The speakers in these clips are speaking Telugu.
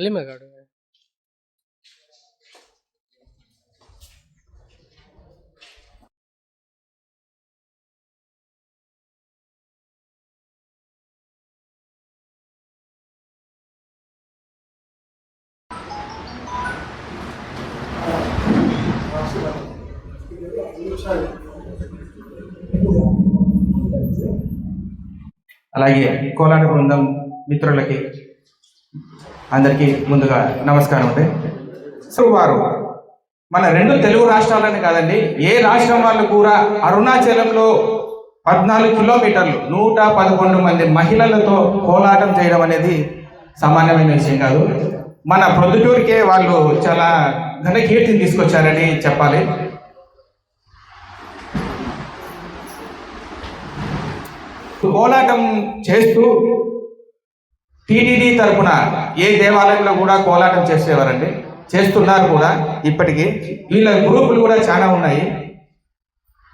Limited. I like it, call under one. అందరికీ ముందుగా నమస్కారం అండి. సో వారు మన రెండు తెలుగు రాష్ట్రాలని కాదండి ఏ రాష్ట్రం వాళ్ళు కూడా అరుణాచలంలో పద్నాలుగు కిలోమీటర్లు నూట పదకొండు మంది మహిళలతో కోలాటం చేయడం అనేది సామాన్యమైన విషయం కాదు. మన ప్రొద్దుటూరికే వాళ్ళు చాలా ఘన కీర్తిని తీసుకొచ్చారని చెప్పాలి. కోలాటం చేస్తూ టీటీడీ తరపున ఏ దేవాలయంలో కూడా కోలాటం చేసేవారండి? చేస్తున్నారు కూడా ఇప్పటికీ. వీళ్ళ గ్రూపులు కూడా చాలా ఉన్నాయి.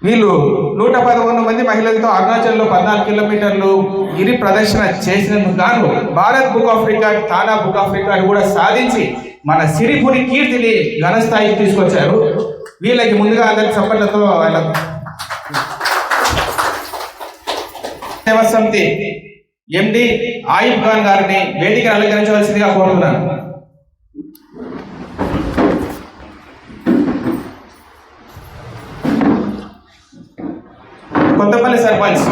వీళ్ళు నూట పదకొండు మంది మహిళలతో అరుణాచల్లో పద్నాలుగు కిలోమీటర్లు గిరి ప్రదర్శన చేసినందుకు గాను Bharat book of record TANA book of record కూడా సాధించి మన సిరిపురి కీర్తిని ఘనస్థాయికి తీసుకొచ్చారు. వీళ్ళకి ముందుగా అందరి చప్పట్లతో వాళ్ళ సేవా సమితి ఎండి ఆయిబ్ ఖాన్ గారిని వేదికను అలంకరించవలసిందిగా కోరుతున్నాను. కొత్తపల్లి సర్పంచ్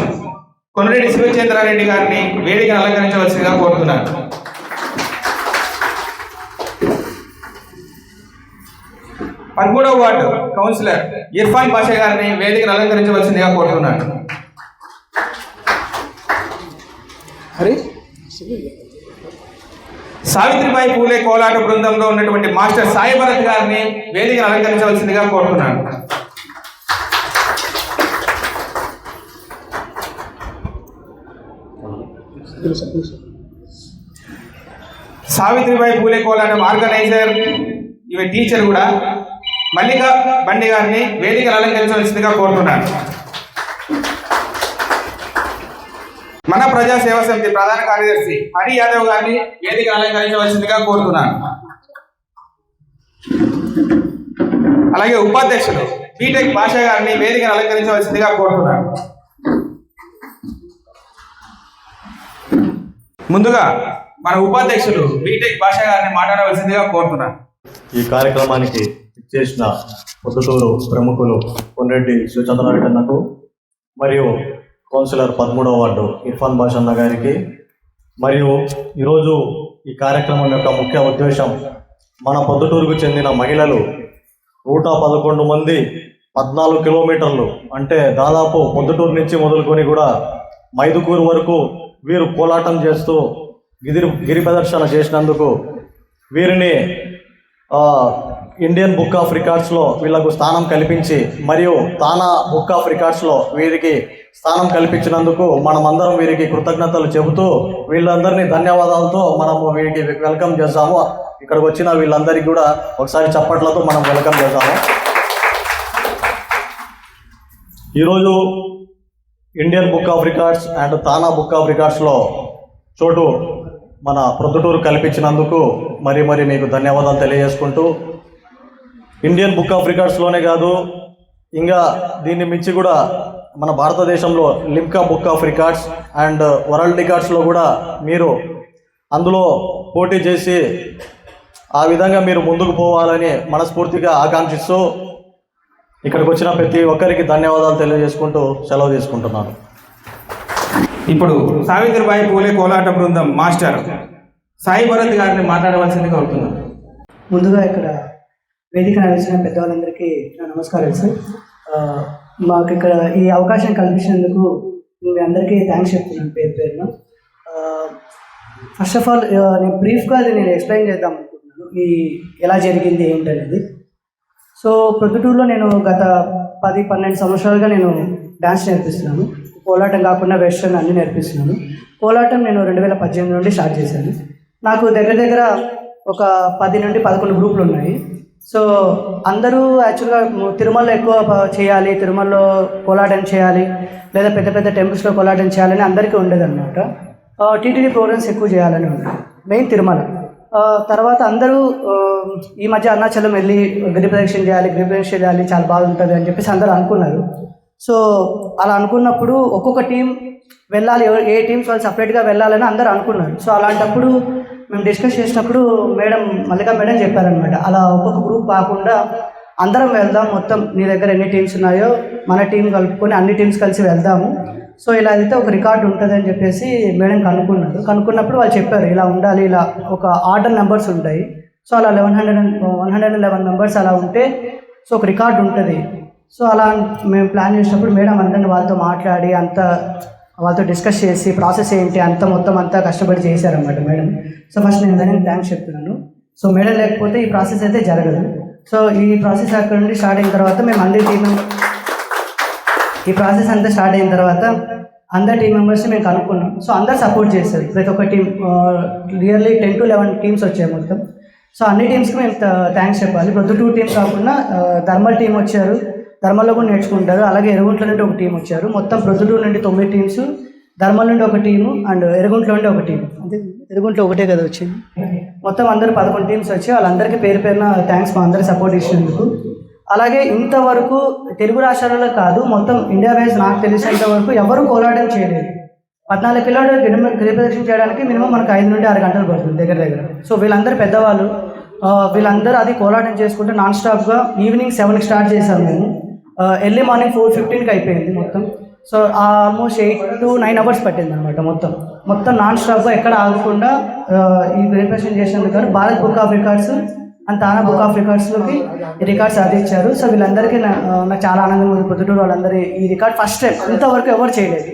కొనరెడ్డి శివచంద్రారెడ్డి గారిని వేదికను అలంకరించవలసిందిగా కోరుతున్నాను. పదమూడవ వార్డు కౌన్సిలర్ ఇర్ఫాన్ పాషా గారిని వేదికను అలంకరించవలసిందిగా కోరుతున్నాను. సావిత్రిబాయి పూలే కోలాట బృందంలో ఉన్నటువంటి మాస్టర్ సాయిభరత్ గారిని వేదికను అలంకరించవలసిందిగా కోరుతున్నాను. సావిత్రిబాయి పూలే కోలాటం ఆర్గనైజర్ ఇవి టీచర్ కూడా మల్లిక బండి గారిని వేదికను అలంకరించవలసిందిగా కోరుతున్నాను. మన ప్రజా సేవా సమితి ప్రధాన కార్యదర్శి హరి యాదవ్ గారిని వేదిక అలంకరించవలసిందిగా కోరుతున్నాను. అలాగే ఉపాధ్యక్షులు బీటెక్ భాష గారిని వేదికను అలంకరించవలసిందిగా కోరుతున్నాను. ముందుగా మన ఉపాధ్యక్షులు బీటెక్ భాష గారిని మాట్లాడవలసిందిగా కోరుతున్నాను. ఈ కార్యక్రమానికి చేసిన పొద్దుటూరు ప్రముఖులు పొన్రెడ్డి శివచంద్రారెడ్డి అన్నకు మరియు కౌన్సిలర్ పదమూడవ వార్డు ఇర్ఫాన్ బాషన్న గారికి. మరియు ఈరోజు ఈ కార్యక్రమం యొక్క ముఖ్య ఉద్దేశం మన పొద్దుటూరుకు చెందిన మహిళలు నూట పదకొండు మంది పద్నాలుగు కిలోమీటర్లు అంటే దాదాపు పొద్దుటూరు నుంచి మొదలుకొని కూడా మైదుకూరు వరకు వీరు కోలాటం చేస్తూ గిరి గిరి ప్రదర్శన చేసినందుకు వీరిని ఇండియన్ బుక్ ఆఫ్ రికార్డ్స్లో వీళ్ళకు స్థానం కల్పించి మరియు తానా బుక్ ఆఫ్ రికార్డ్స్లో వీరికి స్థానం కల్పించినందుకు మనమందరం వీరికి కృతజ్ఞతలు చెబుతూ వీళ్ళందరినీ ధన్యవాదాలతో మనము వీరికి వెల్కమ్ చేస్తాము ఇక్కడికి వచ్చిన వీళ్ళందరికీ కూడా ఒకసారి చప్పట్లతో మనం వెల్కమ్ చేస్తాము ఈరోజు Indian book of records and TANA book of రికార్డ్స్లో చోటు మన ప్రొద్దుటూరు కల్పించినందుకు మరి మరి మీకు ధన్యవాదాలు తెలియజేసుకుంటూ ఇండియన్ బుక్ ఆఫ్ రికార్డ్స్లోనే కాదు ఇంకా దీన్ని మించి కూడా మన భారతదేశంలో Limca book of records and world రికార్డ్స్లో కూడా మీరు అందులో పోటీ చేసి ఆ విధంగా మీరు ముందుకు పోవాలని మనస్ఫూర్తిగా ఆకాంక్షిస్తూ ఇక్కడికి వచ్చిన ప్రతి ఒక్కరికి ధన్యవాదాలు తెలియజేసుకుంటూ సెలవు తీసుకుంటున్నాను. ఇప్పుడు సావిత్రిబాయి పూలే కోలాట బృందం మాస్టర్ సాయి భరత్ గారిని మాట్లాడవలసిందిగా కోరుతున్నాను. ముందుగా ఇక్కడ వేదిక నడిచిన పెద్దవాళ్ళందరికీ నా నమస్కారాలు సార్. ఆ, మాకు ఇక్కడ ఈ అవకాశం కల్పించినందుకు మీ అందరికీ థ్యాంక్స్ చెప్తున్నాను పేరు పేరున. ఫస్ట్ ఆఫ్ ఆల్ నేను బ్రీఫ్గా అది నేను ఎక్స్ప్లెయిన్ చేద్దాం అనుకుంటున్నాను. ఈ ఎలా జరిగింది ఏంటనేది. సో ప్రొద్దుటూరులో నేను గత పది పన్నెండు సంవత్సరాలుగా నేను డ్యాన్స్ నేర్పిస్తున్నాను. కోలాటం కాకుండా వెస్ట్రన్ అన్ని నేర్పిస్తున్నాను. కోలాటం నేను రెండు వేల పద్దెనిమిది నుండి స్టార్ట్ చేశాను. నాకు దగ్గర దగ్గర ఒక పది నుండి పదకొండు గ్రూపులు ఉన్నాయి. సో అందరూ యాక్చువల్గా తిరుమలలో ఎక్కువ చేయాలి తిరుమలలో కోలాటం చేయాలి లేదా పెద్ద పెద్ద టెంపుల్స్లో కోలాటం చేయాలని అందరికీ ఉండేదన్నమాట. టీటీడీ ప్రోగ్రామ్స్ ఎక్కువ చేయాలని ఉంది మెయిన్ తిరుమల. తర్వాత అందరూ ఈ మధ్య అరుణాచలం వెళ్ళి గిరి ప్రదక్షిణ చేయాలి గిరి ప్రదక్షిణ చేయాలి చాలా బాగుంటుంది అని చెప్పేసి అందరూ అనుకున్నారు. సో అలా అనుకున్నప్పుడు ఒక్కొక్క టీం వెళ్ళాలి ఎవరు- ఏ టీమ్స్ వాళ్ళు సపరేట్గా వెళ్ళాలని అందరూ అనుకున్నారు. సో అలాంటప్పుడు మేము డిస్కస్ చేసినప్పుడు మేడం మల్లికా మేడం చెప్పారనమాట అలా ఒక్కొక్క గ్రూప్ కాకుండా అందరం వెళ్దాం మొత్తం నీ దగ్గర ఎన్ని టీమ్స్ ఉన్నాయో మన టీం కలుపుకొని అన్ని టీమ్స్ కలిసి వెళ్దాము. సో ఇలా అయితే ఒక రికార్డు ఉంటుంది అని చెప్పేసి మేడం కనుక్కున్నారు. కనుక్కున్నప్పుడు వాళ్ళు చెప్పారు ఇలా ఉండాలి ఇలా ఒక ఆర్డర్ నెంబర్స్ ఉంటాయి. సో అలా eleven hundred and one hundred and eleven members అలా ఉంటే సో ఒక రికార్డు ఉంటుంది. సో అలా మేము ప్లాన్ చేసినప్పుడు మేడం అందరిని వాళ్ళతో మాట్లాడి అంత వాళ్ళతో డిస్కస్ చేసి ప్రాసెస్ ఏంటి అంత మొత్తం అంతా కష్టపడి చేశారన్నమాట మేడం. సో ఫస్ట్ నేను దానికి థ్యాంక్స్ చెప్తున్నాను. సో మేడం లేకపోతే ఈ ప్రాసెస్ అయితే జరగదు. సో ఈ ప్రాసెస్ అక్కడ నుండి స్టార్ట్ అయిన తర్వాత మేము అందరి టీం ఈ ప్రాసెస్ అంతా స్టార్ట్ అయిన తర్వాత అందరు టీం మెంబర్స్ని మేము కనుక్కున్నాం. సో అందరు సపోర్ట్ చేశారు. ప్రతి ఒక్క team nearly ten to eleven teams వచ్చాయి మొత్తం. సో అన్ని టీమ్స్కి మేము థ్యాంక్స్ చెప్పాలి. ప్రతి టూ టీమ్స్ కాకుండా థర్మల్ టీం వచ్చారు. ధర్మల్లో కూడా నేర్చుకుంటారు. అలాగే ఎరుగుంట్ల నుండి ఒక టీం వచ్చారు. మొత్తం ప్రొద్దుటూరు నుండి తొమ్మిది టీమ్స్ ధర్మల్ నుండి ఒక టీము అండ్ ఎరుగుంట్ల నుండి ఒక టీం. అంటే ఎరుగుంట్లో ఒకటే కదా వచ్చింది? మొత్తం అందరు పదకొండు టీమ్స్ వచ్చి వాళ్ళందరికీ పేరు పేరున థ్యాంక్స్ మా అందరి సపోర్ట్ ఇచ్చినందుకు. అలాగే ఇంతవరకు తెలుగు రాష్ట్రాలలో కాదు మొత్తం ఇండియా వైజ్ నాకు తెలిసినంత వరకు ఎవరు కోలాటం చేయలేదు. పద్నాలుగు కిలోమీటర్లు గిరి ప్రదక్షిణ చేయడానికి మినిమం మనకు ఐదు నుండి ఆరు గంటలు పడుతుంది దగ్గర దగ్గర. సో వీళ్ళందరూ పెద్దవాళ్ళు వీళ్ళందరూ అది కోలాటం చేసుకుంటే నాన్ స్టాప్గా ఈవినింగ్ సెవెన్కి స్టార్ట్ చేశాం మేము. ఎర్లీ మార్నింగ్ ఫోర్ ఫిఫ్టీన్కి అయిపోయింది మొత్తం. So almost eight to nine hours పట్టింది అనమాట మొత్తం. మొత్తం నాన్ స్టాప్గా ఎక్కడ ఆగకుండా uh, ఈ ప్రిపరేషన్ చేసినందుకు Bharat book of records and TANA book of రికార్డ్స్లోకి records record సాధించారు. సో వీళ్ళందరికీ uh, నాకు చాలా ఆనందంగా ఉంది. పొద్దుటూరు వాళ్ళందరూ ఈ రికార్డ్ ఫస్ట్ టైం ఇంతవరకు ఎవరు చేయలేదు.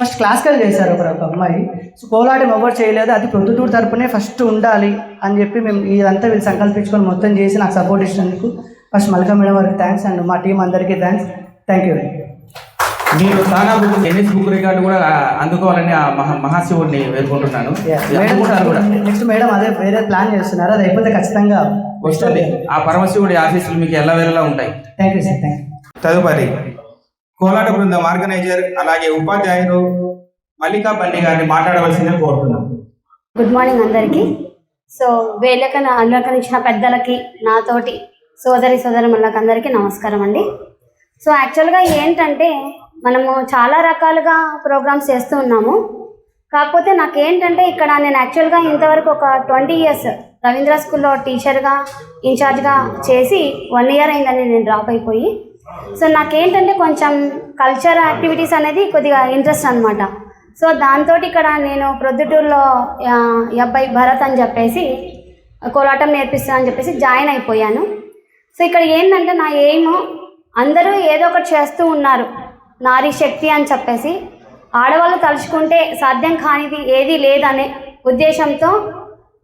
ఫస్ట్ క్లాసికల్ చేశారు ఒక ఒక అమ్మాయి. సో కోలాటం ఎవరు చేయలేదు. అది పొద్దుటూరు తరపునే ఫస్ట్ ఉండాలి అని చెప్పి మేము ఇదంతా వీళ్ళు సంకల్పించుకొని మొత్తం చేసి నాకు సపోర్ట్ ఇచ్చినందుకు ఫస్ట్ మల్కా మేడం వారికి థ్యాంక్స్ అండ్ మా టీం అందరికీ థ్యాంక్స్ థ్యాంక్ యూ మీరు TANA book Guinness book record కూడా అందుకోవాలని ఆ మహా మహాశివుడిని వేడుకుంటున్నాను నెక్స్ట్ మేడం అదే వేరే ప్లాన్ చేస్తున్నారు అది అయిపోతే ఖచ్చితంగా వస్తుంది ఆ పరమశివుడి ఆశీస్సులు మీకు ఎల్లవేళలా ఉంటాయి థ్యాంక్ యూ సార్ థ్యాంక్ తదుపరి కోలాట బృందం ఆర్గనైజర్ అలాగే ఉపాధ్యాయులు మల్లికా బండి గారిని మాట్లాడవలసిందే కోరుతున్నాం గుడ్ మార్నింగ్ అందరికీ సో వేలకన అలంకరించిన పెద్దలకి నాతోటి సోదరి సోదరులకు అందరికీ నమస్కారం అండి సో యాక్చువల్గా ఏంటంటే మనము చాలా రకాలుగా ప్రోగ్రామ్స్ చేస్తూ ఉన్నాము. కాకపోతే నాకు ఏంటంటే ఇక్కడ నేను యాక్చువల్గా ఇంతవరకు ఒక ట్వంటీ ఇయర్స్ రవీంద్ర స్కూల్లో టీచర్గా ఇన్ఛార్జ్గా చేసి వన్ ఇయర్ అయిందని నేను డ్రాప్ అయిపోయి సో నాకేంటంటే కొంచెం కల్చర్ యాక్టివిటీస్ అనేది కొద్దిగా ఇంట్రెస్ట్ అనమాట సో దాంతో ఇక్కడ నేను ప్రొద్దుటూరులో అబ్బాయి భరత్ అని చెప్పేసి కోలాటం నేర్పిస్తాను అని చెప్పేసి జాయిన్ అయిపోయాను. సో ఇక్కడ ఏంటంటే నా ఎయిమ్ అందరూ ఏదో ఒకటి చేస్తూ ఉన్నారు. నారీ శక్తి అని చెప్పేసి. ఆడవాళ్ళు తలుచుకుంటే సాధ్యం కానిది ఏది లేదనే ఉద్దేశంతో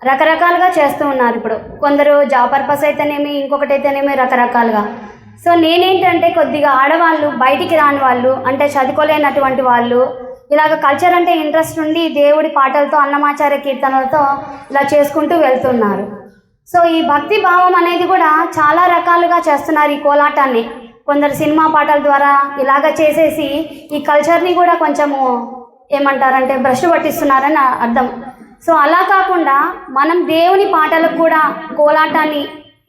రకరకాలుగా చేస్తూ ఉన్నారు ఇప్పుడు. కొందరు జాబ్ పర్పస్ అయితేనేమి ఇంకొకటి అయితేనేమి రకరకాలుగా. సో నేనేంటంటే కొద్దిగా ఆడవాళ్ళు బయటికి రాని వాళ్ళు అంటే చదువుకోలేనటువంటి వాళ్ళు ఇలాగ కల్చర్ అంటే ఇంట్రెస్ట్ ఉండి దేవుడి పాటలతో అన్నమాచార్య కీర్తనలతో ఇలా చేసుకుంటూ వెళ్తున్నారు. సో ఈ భక్తి భావం అనేది కూడా చాలా రకాలుగా చేస్తున్నారు ఈ కోలాటాన్ని. కొందరు సినిమా పాటల ద్వారా ఇలాగ చేసేసి ఈ కల్చర్ని కూడా కొంచెము ఏమంటారంటే బ్రష్ పట్టిస్తున్నారని అర్థం. సో అలా కాకుండా మనం దేవుని పాటలకు కూడా కోలాటాన్ని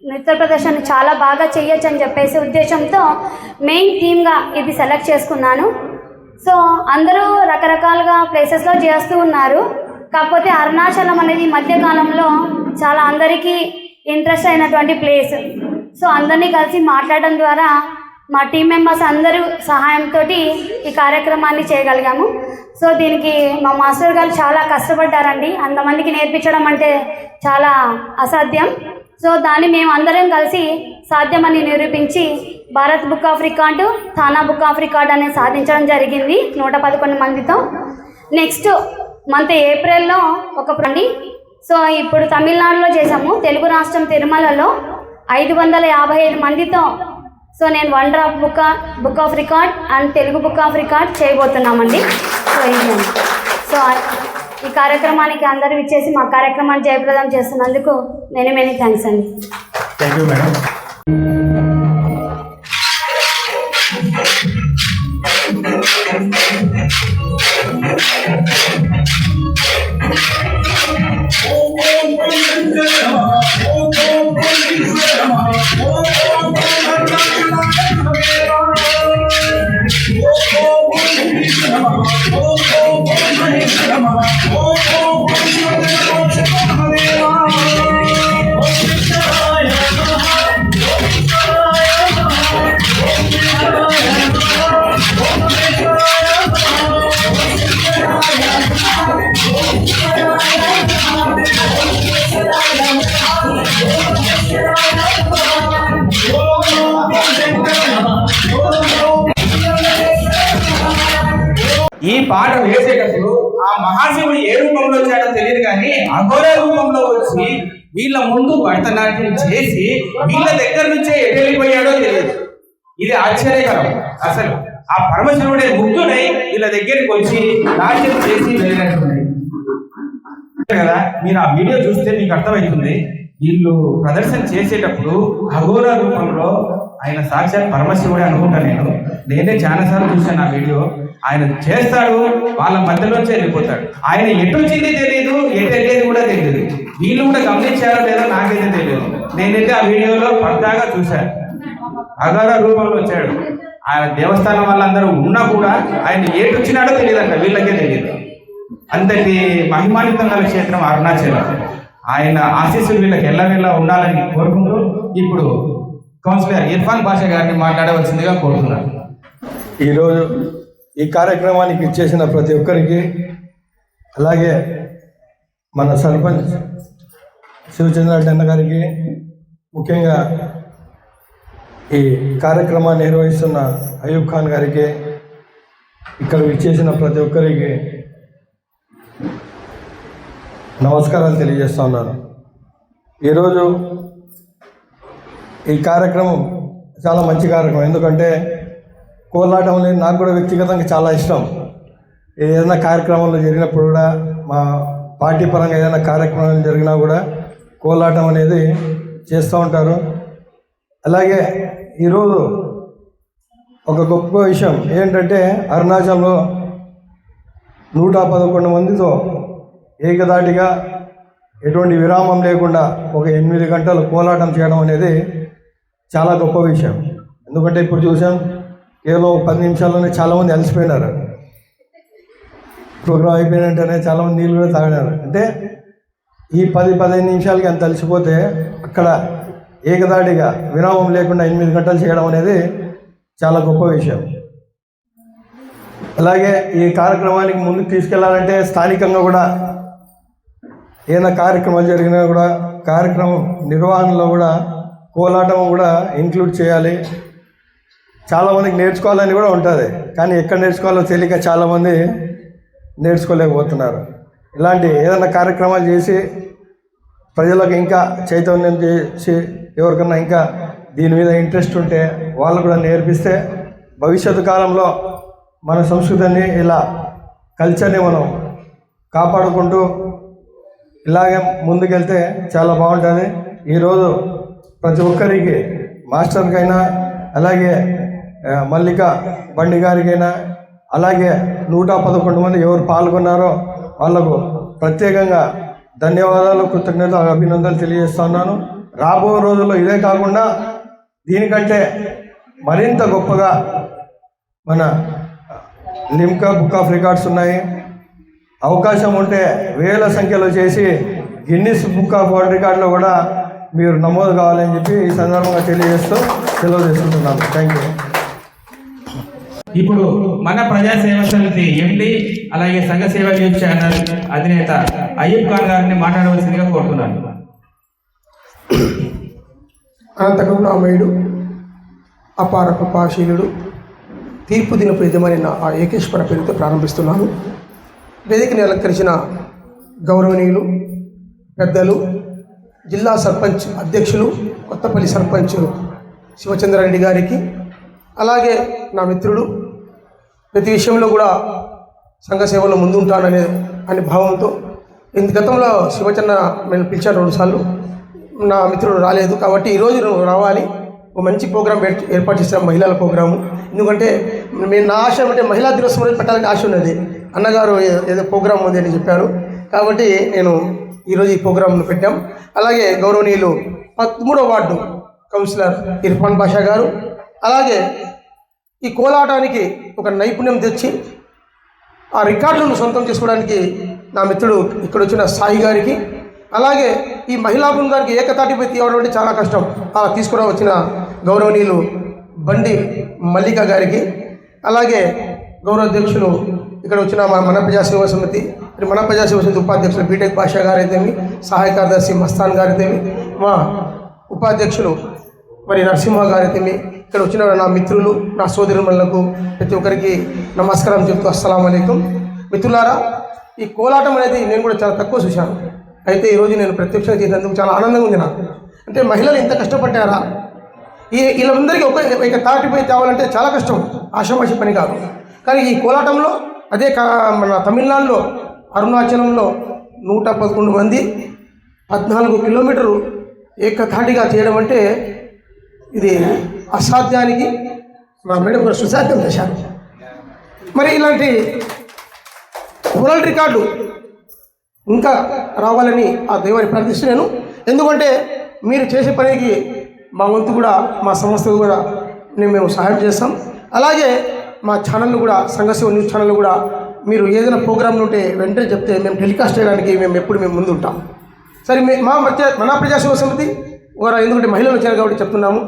నృత్య ప్రదర్శన చాలా బాగా చేయొచ్చు అని చెప్పేసి ఉద్దేశంతో మెయిన్ థీమ్గా ఇది సెలెక్ట్ చేసుకున్నాను. సో అందరూ రకరకాలుగా ప్లేసెస్లో చేస్తూ ఉన్నారు. కాకపోతే అరుణాచలం అనేది ఈ మధ్యకాలంలో చాలా అందరికీ ఇంట్రెస్ట్ అయినటువంటి ప్లేస్ సో అందరినీ కలిసి మాట్లాడడం ద్వారా మా టీం మెంబర్స్ అందరూ సహాయంతో ఈ కార్యక్రమాన్ని చేయగలిగాము. సో దీనికి మా మాస్టర్ గారు చాలా కష్టపడ్డారండి. అంతమందికి నేర్పించడం అంటే చాలా అసాధ్యం. సో దాన్ని మేము అందరం కలిసి సాధ్యమని నిరూపించి Bharat book of record TANA book of record అనేది సాధించడం జరిగింది నూట పదకొండు మందితో. నెక్స్ట్ మంత్ ఏప్రిల్లో ఒక అండి సో ఇప్పుడు తమిళనాడులో చేసాము తెలుగు రాష్ట్రం తిరుమలలో ఐదు వందల యాభై ఐదు మందితో సో నేను one drop book book of record and Telugu book of record చేయబోతున్నామండి. So so ఈ కార్యక్రమానికి అందరూ ఇచ్చేసి మా కార్యక్రమాన్ని జయప్రదం చేస్తున్నందుకు మెనీ మెనీ థ్యాంక్స్ అండి. థ్యాంక్ యూ మేడం అఘోర రూపంలో వచ్చి వీళ్ళ ముందు భరతనాట్యం చేసి వీళ్ళ దగ్గర నుంచే ఎటు వెళ్ళిపోయాడో తెలియదు. ఇది ఆశ్చర్యకరం. అసలు ఆ పరమశివుడే ముగ్ధుడై వీళ్ళ దగ్గరికి వచ్చి నాట్యం చేసి వెళ్ళినట్టున్నాయి. కదా మీరు ఆ వీడియో చూస్తే మీకు అర్థమవుతుంది. వీళ్ళు ప్రదర్శన చేసేటప్పుడు అఘోర రూపంలో ఆయన సాక్షాత్ పరమశివుడే అనుకుంటా నేను. నేనే చాలాసార్లు చూశాను ఆ వీడియో. ఆయన చేస్తాడు వాళ్ళ మధ్యలోంచి వెళ్ళిపోతాడు ఆయన ఎటు వచ్చింది తెలియదు ఎటు వెళ్ళేది కూడా తెలియదు వీళ్ళు కూడా గమనించారో లేదో నాకైతే తెలియదు. నేనైతే ఆ వీడియోలో పక్కాగా చూశాను. అఘోర రూపంలో వచ్చాడు. ఆయన దేవస్థానం వాళ్ళందరూ ఉన్నా కూడా ఆయన ఏటు వచ్చినాడో తెలియదంట వీళ్ళకే తెలియదు. అంతటి మహిమాన్వితం గల క్షేత్రం అరుణాచలం. ఆయన ఆశీస్సులు వీళ్ళకి ఎల్లవెల్లా ఉండాలని కోరుకుంటూ ఇప్పుడు కౌన్సిలర్ ఇర్ఫాన్ భాష గారిని మాట్లాడవలసిందిగా కోరుతున్నాను. ఈరోజు ఈ కార్యక్రమానికి ఇచ్చేసిన ప్రతి ఒక్కరికి అలాగే మన సర్పంచ్ శివచంద్రారెడ్డి అన్న గారికి ముఖ్యంగా ఈ కార్యక్రమాన్ని నిర్వహిస్తున్న అయూబ్ ఖాన్ గారికి ఇక్కడ ఇచ్చేసిన ప్రతి ఒక్కరికి నమస్కారాలు తెలియజేస్తా ఉన్నాను. ఈరోజు ఈ కార్యక్రమం చాలా మంచి కార్యక్రమం. ఎందుకంటే కోలాటం అనేది నాకు కూడా వ్యక్తిగతంగా చాలా ఇష్టం. ఏదైనా కార్యక్రమాలు జరిగినప్పుడు కూడా మా పార్టీ పరంగా ఏదైనా కార్యక్రమాలు జరిగినా కూడా కోలాటం అనేది చేస్తూ ఉంటారు. అలాగే ఈరోజు ఒక గొప్ప విషయం ఏంటంటే అరుణాచల్లో నూట పదకొండు మందితో ఏకదాటిగా ఎటువంటి విరామం లేకుండా ఒక ఎనిమిది గంటలు కోలాటం చేయడం అనేది చాలా గొప్ప విషయం. ఎందుకంటే ఇప్పుడు చూసాం కేవలం ఒక పది నిమిషాల్లోనే చాలామంది అలసిపోయినారు. ప్రోగ్రామ్ అయిపోయినట్టనే చాలామంది నీళ్ళు కూడా తాగినారు. అంటే ఈ పది పదిహేను నిమిషాలకి అంత అలసిపోతే అక్కడ ఏకదాటిగా విరామం లేకుండా ఎనిమిది గంటలు చేయడం అనేది చాలా గొప్ప విషయం. అలాగే ఈ కార్యక్రమానికి ముందుకు తీసుకెళ్ళాలంటే స్థానికంగా కూడా ఏదైనా కార్యక్రమాలు జరిగినా కూడా కార్యక్రమం నిర్వహణలో కూడా కోలాటం కూడా ఇంక్లూడ్ చేయాలి. చాలామందికి నేర్చుకోవాలని కూడా ఉంటుంది. కానీ ఎక్కడ నేర్చుకోవాలో తెలియక చాలామంది నేర్చుకోలేకపోతున్నారు. ఇలాంటి ఏదైనా కార్యక్రమాలు చేసి ప్రజలకు ఇంకా చైతన్యం చేసి ఎవరికన్నా ఇంకా దీని మీద ఇంట్రెస్ట్ ఉంటే వాళ్ళు కూడా నేర్పిస్తే భవిష్యత్తు కాలంలో మన సంస్కృతిని ఇలా కల్చర్ని మనం కాపాడుకుంటూ ఇలాగే ముందుకెళ్తే చాలా బాగుంటుంది. ఈరోజు ప్రతి ఒక్కరికి మాస్టర్కైనా అలాగే మల్లిక బండి గారికైనా అలాగే నూట పదకొండు మంది ఎవరు పాల్గొన్నారో వాళ్ళకు ప్రత్యేకంగా ధన్యవాదాలు కృతజ్ఞత అభినందనలు తెలియజేస్తున్నాను రాబో రోజుల్లో ఇదే కాకుండా దీనికంటే మరింత గొప్పగా మన లిమ్కా బుక్ ఆఫ్ రికార్డ్స్ ఉన్నాయి. అవకాశం ఉంటే వేల సంఖ్యలో చేసి గిన్నిస్ బుక్ ఆఫ్ వరల్డ్ రికార్డులో కూడా మీరు నమోదు కావాలని చెప్పి ఈ సందర్భంగా తెలియజేస్తూ సెలవు తీసుకుంటున్నాను థ్యాంక్ యూ ఇప్పుడు మన ప్రజా సేవ సమితి ఎండి అలాగే సంఘ సేవ న్యూస్ ఛానల్ అధినేత అయ్యబ్ ఖాన్ గారిని మాట్లాడవలసిందిగా కోరుతున్నాను. అనంతకరుణామయుడు అపార కృపాశీలుడు తీర్పు దినపు యజమాని ఆ ఏకేశ్వర పేరుతో ప్రారంభిస్తున్నాను. వేదికని అలంకరించిన గౌరవనీయులు పెద్దలు జిల్లా సర్పంచ్ అధ్యక్షులు కొత్తపల్లి సర్పంచ్ శివచంద్రారెడ్డి గారికి అలాగే నా మిత్రుడు ప్రతి విషయంలో కూడా సంఘ సేవలో ముందుంటాననే అనే భావంతో ఇంత గతంలో శివచన్న నేను పిలిచాను రెండుసార్లు నా మిత్రుడు రాలేదు కాబట్టి ఈరోజు నువ్వు రావాలి. ఒక మంచి ప్రోగ్రాం ఏర్పాటు చేసిన మహిళల ప్రోగ్రాము. ఎందుకంటే మేము నా ఆశ అంటే మహిళా దినోత్సవం రోజు పెట్టాలని ఆశ ఉన్నది. అన్నగారు ఏదో ప్రోగ్రాం ఉంది అని చెప్పారు. కాబట్టి నేను ఈరోజు ఈ ప్రోగ్రాంను పెట్టాం. అలాగే గౌరవనీయులు పదమూడవ వార్డు కౌన్సిలర్ ఇర్ఫాన్ బాషా గారు. అలాగే ఈ కోలాటానికి ఒక నైపుణ్యం తెచ్చి ఆ రికార్డులను సొంతం చేసుకోవడానికి నా మిత్రుడు ఇక్కడ వచ్చిన సాయి గారికి అలాగే ఈ మహిళా బృందానికి ఏకతాటిపై తీయడం అంటే చాలా కష్టం. అలా తీసుకురా వచ్చిన గౌరవనీయులు బండి మల్లిక గారికి అలాగే గౌరవాధ్యక్షులు ఇక్కడ వచ్చిన మా మన ప్రజాసేవ సమితి మనప్రజా మన సమితి ఉపాధ్యక్షులు బీటెక్ భాషా గారైతేమి సహాయ కార్యదర్శి మస్తాన్ గారైతేమి మా ఉపాధ్యక్షులు మరి నరసింహ గారైతేమి ఇక్కడ వచ్చిన నా మిత్రులు నా సోదరులకు ప్రతి ఒక్కరికి నమస్కారం చెప్తూ అస్సలం అయికం మిత్రులారా ఈ కోలాటం అనేది నేను కూడా చాలా తక్కువ చూశాను. అయితే ఈరోజు నేను ప్రత్యక్షంగా చేసినందుకు చాలా ఆనందంగా ఉంది నాకు. అంటే మహిళలు ఇంత కష్టపడ్డారా? ఈ వీళ్ళందరికీ ఒక ఇక తాటిపై తేవాలంటే చాలా కష్టం ఆషామాషి పని కాదు. కానీ ఈ కోలాటంలో అదే కా మన తమిళనాడులో అరుణాచలంలో నూట పదకొండు మంది పద్నాలుగు కిలోమీటరు ఏకతాటిగా చేయడం అంటే ఇది అసాధ్యానికి నా మేడం కూడా సుసాధ్యం చేశారు మరి ఇలాంటి వరల్డ్ రికార్డు ఇంకా రావాలని ఆ దైవాన్ని ప్రార్థిస్తున్నాను. ఎందుకంటే మీరు చేసే పనికి మా వంతు కూడా మా సంస్థ కూడా నేను మేము సహాయం చేస్తాం. అలాగే మా ఛానల్ కూడా సంఘశివ న్యూస్ ఛానల్ కూడా మీరు ఏదైనా ప్రోగ్రాంలు ఉంటే వెంటనే చెప్తే మేము టెలికాస్ట్ చేయడానికి మేము ఎప్పుడు మేము ముందు ఉంటాం సరే మా మధ్య మన ప్రజాసేవ సమితి వారు ఎందుకంటే మహిళలు వచ్చారు కాబట్టి చెప్తున్నాము.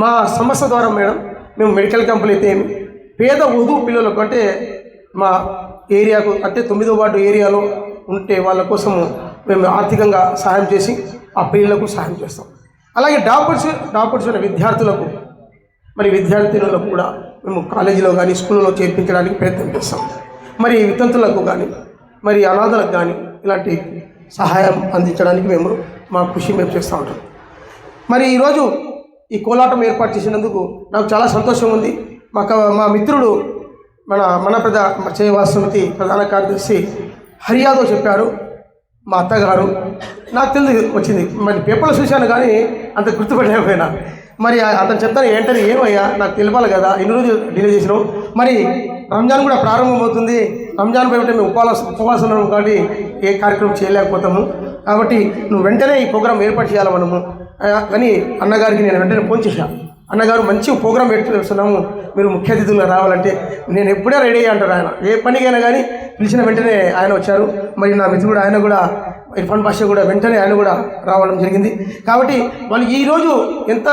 మా సంస్థ ద్వారా మేడం మేము మెడికల్ క్యాంపులు అయితే ఏమి పేద వధువు పిల్లలకు అంటే మా ఏరియాకు అంటే తొమ్మిదో వార్డు ఏరియాలో ఉంటే వాళ్ళ కోసము మేము ఆర్థికంగా సహాయం చేసి ఆ పిల్లలకు సహాయం చేస్తాం. అలాగే డాక్టర్స్ డాక్టర్స్ అనే విద్యార్థులకు మరి విద్యార్థినులకు కూడా మేము కాలేజీలో కానీ స్కూల్లో చేర్పించడానికి ప్రయత్నం చేస్తాం. మరి వితంతులకు కానీ మరి అనాథలకు కానీ ఇలాంటి సహాయం అందించడానికి మేము మా కృషి మేము చేస్తూ ఉంటాం. మరి ఈరోజు ఈ కోలాటం ఏర్పాటు చేసినందుకు నాకు చాలా సంతోషం ఉంది. మా మా మిత్రుడు మన మన ప్రధా సేవా సమితి ప్రధాన కార్యదర్శి హరియాదవ్ చెప్పారు మా అత్తగారు. నాకు తెలిసి వచ్చింది. మరి పేపర్లో చూశాను కానీ అంత గుర్తుపడలేకపోయినా. మరి అతను చెప్తాను ఏంటని ఏమయ్యా? నాకు తెలియాలి కదా. ఎన్ని రోజులు డిలే చేసినావు. మరి రంజాన్ కూడా ప్రారంభమవుతుంది రంజాన్ పై మేము ఉపవాస ఉపవాసం ఉన్నాము కాబట్టి ఏ కార్యక్రమం చేయలేకపోతాము. కాబట్టి నువ్వు వెంటనే ఈ ప్రోగ్రాం ఏర్పాటు చేయాలి మనము. అని అన్నగారికి నేను వెంటనే ఫోన్ చేశాను అన్నగారు మంచి ప్రోగ్రాం పెట్టుతున్నాము మీరు ముఖ్య అతిథులుగా రావాలంటే నేను ఎప్పుడే రెడీ అయ్యి అంటారు ఆయన. ఏ పనికైనా కానీ పిలిచిన వెంటనే ఆయన వచ్చారు. మరి నా మిత్రుడు ఆయన కూడా ఇర్ఫాన్ భాష కూడా వెంటనే ఆయన కూడా రావడం జరిగింది. కాబట్టి వాళ్ళు ఈరోజు ఎంత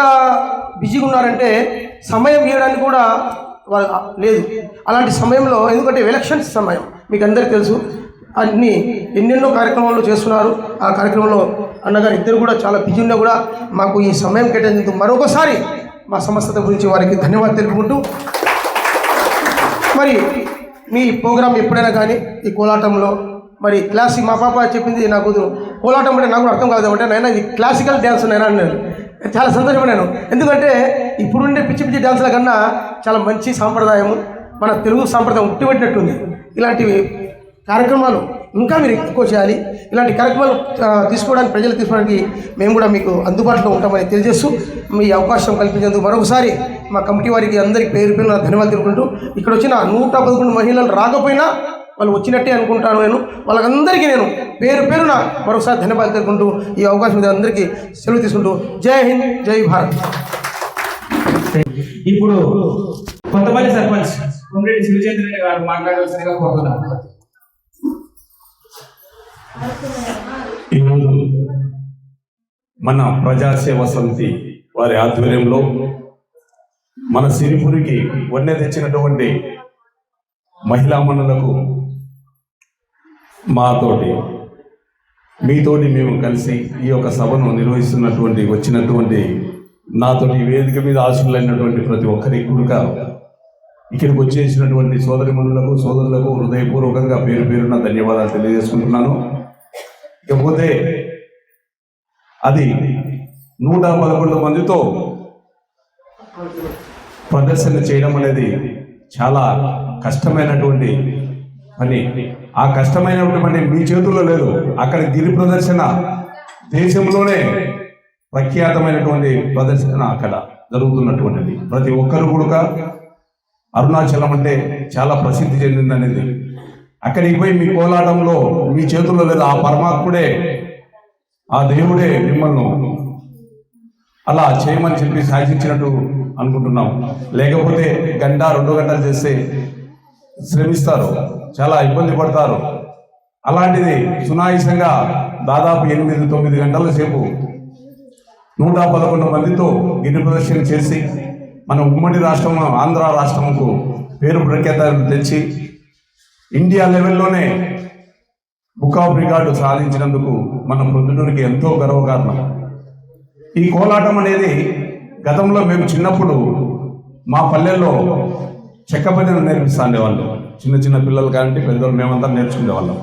బిజీగా ఉన్నారంటే సమయం ఇవ్వడానికి కూడా వాళ్ళు లేదు. అలాంటి సమయంలో ఎందుకంటే ఎలక్షన్స్ సమయం మీకు అందరికీ తెలుసు. అన్ని ఎన్నెన్నో కార్యక్రమాలు చేస్తున్నారు. ఆ కార్యక్రమంలో అన్నగారు ఇద్దరు కూడా చాలా బిజీ ఉన్నా కూడా మాకు ఈ సమయం కేటాయించేందుకు మరొకసారి మా సంస్థ గురించి వారికి ధన్యవాదాలు తెలుపుకుంటూ మరి మీ ప్రోగ్రాం ఎప్పుడైనా కానీ ఈ కోలాటంలో మరి క్లాసిక్ మా పాప చెప్పింది నా కూతురు కోలాటం అంటే నాకు కూడా అర్థం కాదు అంటే నైనా ఇది క్లాసికల్ డ్యాన్స్ నైనా అన్నాను చాలా సంతోషపడ్డాను ఎందుకంటే ఇప్పుడుండే పిచ్చి పిచ్చి డ్యాన్సుల కన్నా చాలా మంచి సాంప్రదాయము మన తెలుగు సాంప్రదాయం ఉట్టిపెట్టినట్టుంది. ఇలాంటివి కార్యక్రమాలు ఇంకా మీరు ఎక్కువ చేయాలి. ఇలాంటి కార్యక్రమాలు తీసుకోవడానికి ప్రజలు తీసుకోవడానికి మేము కూడా మీకు అందుబాటులో ఉంటామని తెలియజేస్తూ మీ అవకాశం కల్పించేందుకు మరొకసారి మా కమిటీ వారికి అందరికీ పేరు పేరు ధన్యవాదాలు తెలుపుకుంటూ ఇక్కడ వచ్చిన నూట పదకొండు మహిళలు రాకపోయినా వాళ్ళు వచ్చినట్టే అనుకుంటాను నేను. వాళ్ళందరికీ నేను పేరు పేరున మరొకసారి ధన్యవాదాలు తెలుపుకుంటూ ఈ అవకాశం మీద అందరికీ సెలవు తీసుకుంటూ జై హింద్ జై భారత్. ఇప్పుడు కొంతమంది సర్పంచ్ కొండ్రెడ్డి శివచంద్ర గారు మాట్లాడవలసిందిగా కోరుతున్నాను. ఈరోజు మన ప్రజాసేవ సమితి వారి ఆధ్వర్యంలో మన సిరిపురికి వన్నె తెచ్చినటువంటి మహిళా మనులకు మాతోటి మీతోటి మేము కలిసి ఈ యొక్క సభను నిర్వహిస్తున్నటువంటి వచ్చినటువంటి నాతోటి వేదిక మీద ఆశలైనటువంటి ప్రతి ఒక్కరికి కూడా ఇక్కడికి వచ్చేసినటువంటి సోదరిమణులకు సోదరులకు హృదయపూర్వకంగా పేరు పేరున ధన్యవాదాలు తెలియజేసుకుంటున్నాను. ఇకపోతే అది నూట పదకొండు మందితో ప్రదర్శన చేయడం అనేది చాలా కష్టమైనటువంటి పని. ఆ కష్టమైనటువంటి పని మీ చేతుల్లో లేదు. అక్కడ గిరి ప్రదర్శన దేశంలోనే ప్రఖ్యాతమైనటువంటి ప్రదర్శన అక్కడ జరుగుతున్నటువంటిది. ప్రతి ఒక్కరు కూడా అరుణాచలం అంటే చాలా ప్రసిద్ధి చెందిందనేది. అక్కడికి పోయి మీ కోలాటంలో మీ చేతుల్లో లేదా ఆ పరమాత్ముడే ఆ దేవుడే మిమ్మల్ని అలా చేయమని చెప్పి సాధించినట్టు అనుకుంటున్నాం. లేకపోతే గంట రెండు గంటలు చేస్తే శ్రమిస్తారు చాలా ఇబ్బంది పడతారు. అలాంటిది సునాయాసంగా దాదాపు ఎనిమిది తొమ్మిది గంటల సేపు నూట పదకొండు మందితో గిరి ప్రదర్శన చేసి మన ఉమ్మడి రాష్ట్రం ఆంధ్ర రాష్ట్రంకు పేరు ప్రఖ్యాతలు తెచ్చి ఇండియా లెవెల్లోనే బుక్ ఆఫ్ రికార్డు సాధించినందుకు మన ప్రొద్దుటూరికి ఎంతో గర్వకారణం. ఈ కోలాటం అనేది గతంలో మేము చిన్నప్పుడు మా పల్లెల్లో చెక్క భజన వాళ్ళు చిన్న చిన్న పిల్లలు కానీ పెద్దలు మేమంతా నేర్చుకునే వాళ్ళం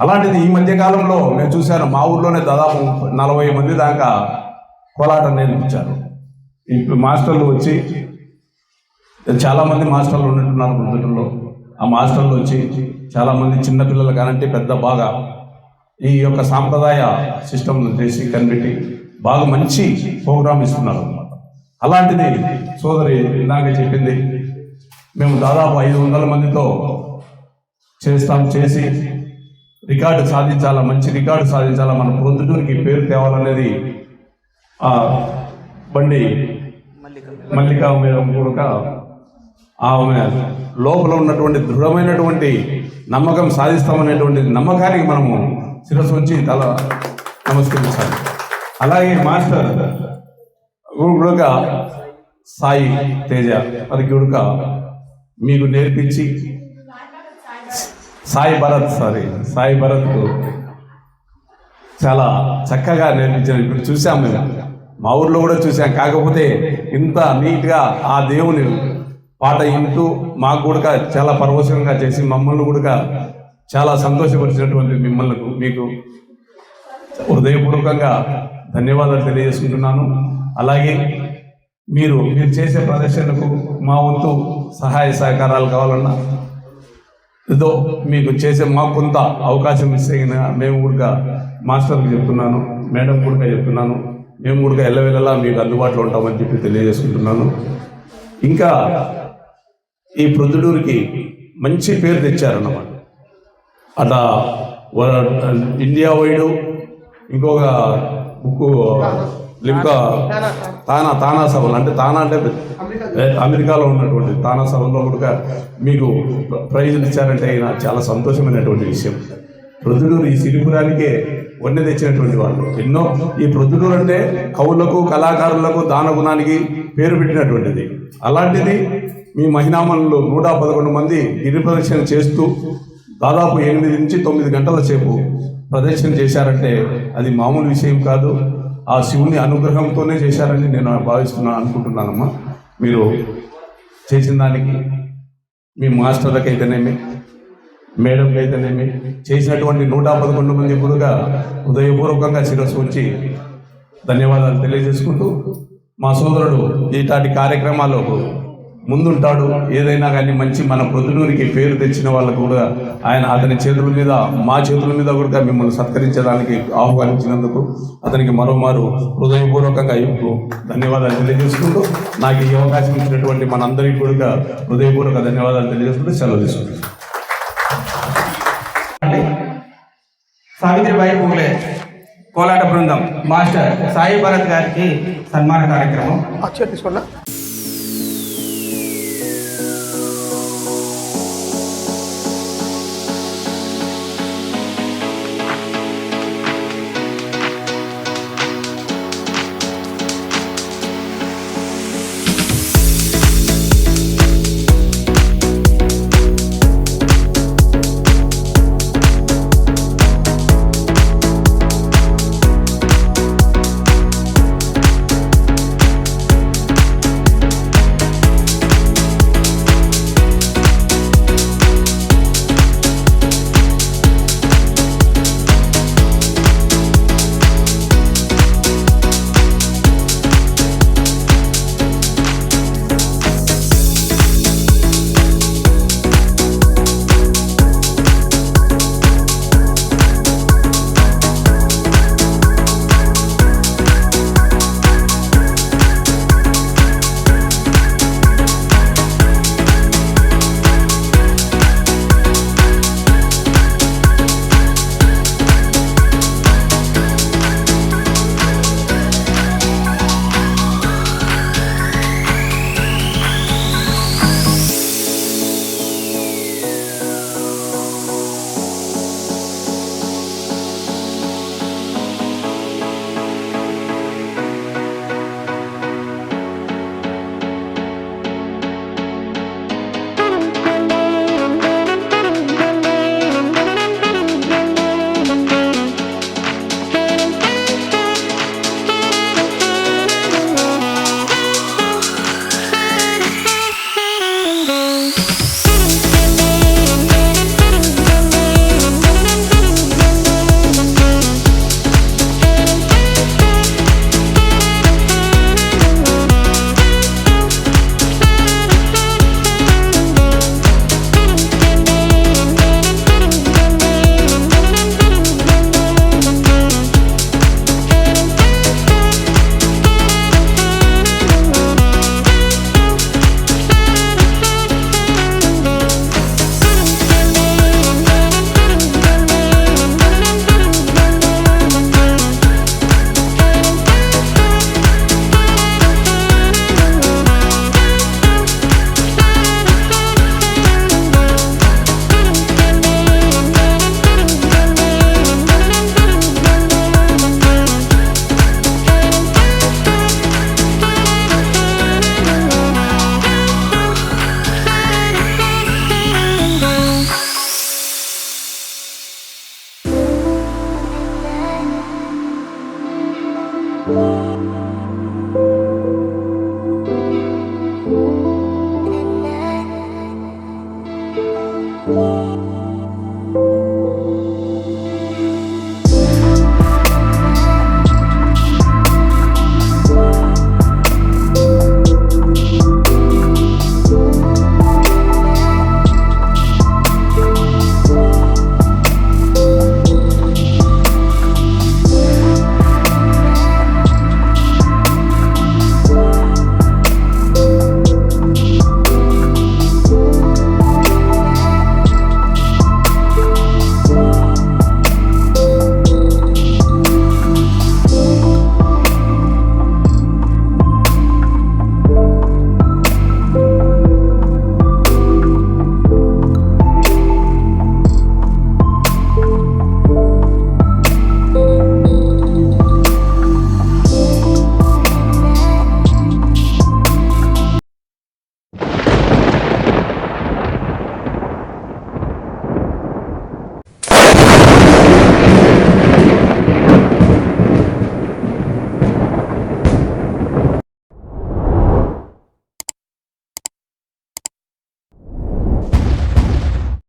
అలాంటిది ఈ మధ్య కాలంలో నేను చూశాను మా ఊర్లోనే దాదాపు నలభై మంది దాకా కోలాటం నేర్పించారు. ఇప్పుడు మాస్టర్లు వచ్చి చాలామంది మాస్టర్లు ఉన్నట్టున్నారు ప్రొద్దుటూరులో. ఆ మాస్టర్లు వచ్చి చాలా మంది చిన్న పిల్లలు కానంటే పెద్ద బాగా ఈ యొక్క సాంప్రదాయ సిస్టమ్ చేసి కనిపెట్టి బాగా మంచి ప్రోగ్రామ్ ఇస్తున్నారు అనమాట అలాంటిది సోదరి ఇందాక చెప్పింది మేము దాదాపు ఐదు వందల మందితో చేస్తాం చేసి రికార్డు సాధించాలా మంచి రికార్డు సాధించాలా మన ప్రొద్దుటూరికి పేరు తేవాలనేది ఆ బండి మల్లికా. మేడం కూడా ఆమె లోపల ఉన్నటువంటి దృఢమైనటువంటి నమ్మకం సాధిస్తామనేటువంటి నమ్మకానికి మనము శిరస్సు వచ్చి తల నమస్కరించాలి. అలాగే మాస్టర్ గుడుక సాయి తేజ వారికి గుడుక మీకు నేర్పించి సాయి భరత్ సారీ సాయి భరత్ చాలా చక్కగా నేర్పించారు. ఇప్పుడు చూసాం మేము. మా ఊర్లో కూడా చూసాం కాకపోతే ఇంత నీట్గా ఆ దేవుని పాట వింటూ మాకు కూడా చాలా పరవశంగా చేసి మమ్మల్ని కూడా చాలా సంతోషపరిచినటువంటి మిమ్మల్ని మీకు హృదయపూర్వకంగా ధన్యవాదాలు తెలియజేసుకుంటున్నాను. అలాగే మీరు మీరు చేసే ప్రదర్శనకు మా వంతు సహాయ సహకారాలు కావాలన్నా ఏదో మీకు చేసే మాకు కొంత అవకాశం ఇస్తే గిన మేము కూడా మాస్టర్కి చెప్తున్నాను మేడం కూడా చెప్తున్నాను మేము కూడా ఎల్లవెల్లలా మీకు అందుబాటులో ఉంటామని చెప్పి తెలియజేసుకుంటున్నాను. ఇంకా ఈ ప్రొద్దుటూరికి మంచి పేరు తెచ్చారన్నమాట. అట్లా ఇండియా వైడు ఇంకొక బుక్ లింకా తానా తానా సభలు అంటే తానా అంటే అమెరికాలో ఉన్నటువంటి తానా సభలో కూడా మీకు ప్రైజులు ఇచ్చారంటే ఆయన చాలా సంతోషమైనటువంటి విషయం. ప్రొద్దుటూరు ఈ సిరిపురానికే వన్నె తెచ్చినటువంటి వాళ్ళు. ఎన్నో ఈ ప్రొద్దుటూరు అంటే కవులకు కళాకారులకు దాన గుణానికి పేరు పెట్టినటువంటిది. అలాంటిది మీ మహిళామణులు నూట పదకొండు మంది గిరి ప్రదక్షిణ చేస్తూ దాదాపు ఎనిమిది నుంచి తొమ్మిది గంటల సేపు ప్రదర్శన చేశారంటే అది మామూలు విషయం కాదు. ఆ శివుని అనుగ్రహంతోనే చేశారని నేను భావిస్తున్నాను అనుకుంటున్నానమ్మా. మీరు చేసిన దానికి మీ మాస్టర్లకు అయితేనేమి మేడంకి అయితేనేమి చేసినటువంటి నూట పదకొండు మంది కూడా హృదయపూర్వకంగా శిరస్సు వచ్చి ధన్యవాదాలు తెలియజేసుకుంటూ మా సోదరుడు ఇలాంటి కార్యక్రమాల్లో ముందుంటాడు. ఏదైనా కానీ మంచి మన ప్రొద్దుటూరికి పేరు తెచ్చిన వాళ్ళకు కూడా ఆయన అతని చేతుల మీద మా చేతుల మీద కూడా మిమ్మల్ని సత్కరించడానికి ఆహ్వానించినందుకు అతనికి మరోమారు హృదయపూర్వకంగా ఇప్పుడు ధన్యవాదాలు తెలియజేసుకుంటూ నాకు ఈ అవకాశం ఇచ్చినటువంటి మనందరికీ కూడా హృదయపూర్వక ధన్యవాదాలు తెలియజేసుకుంటూ సెలవు తీసుకుంటాను సావిత్రిబాయి పూలే కోలాట బృందం మాస్టర్ సాయి భరత్ గారికి సన్మాన కార్యక్రమం.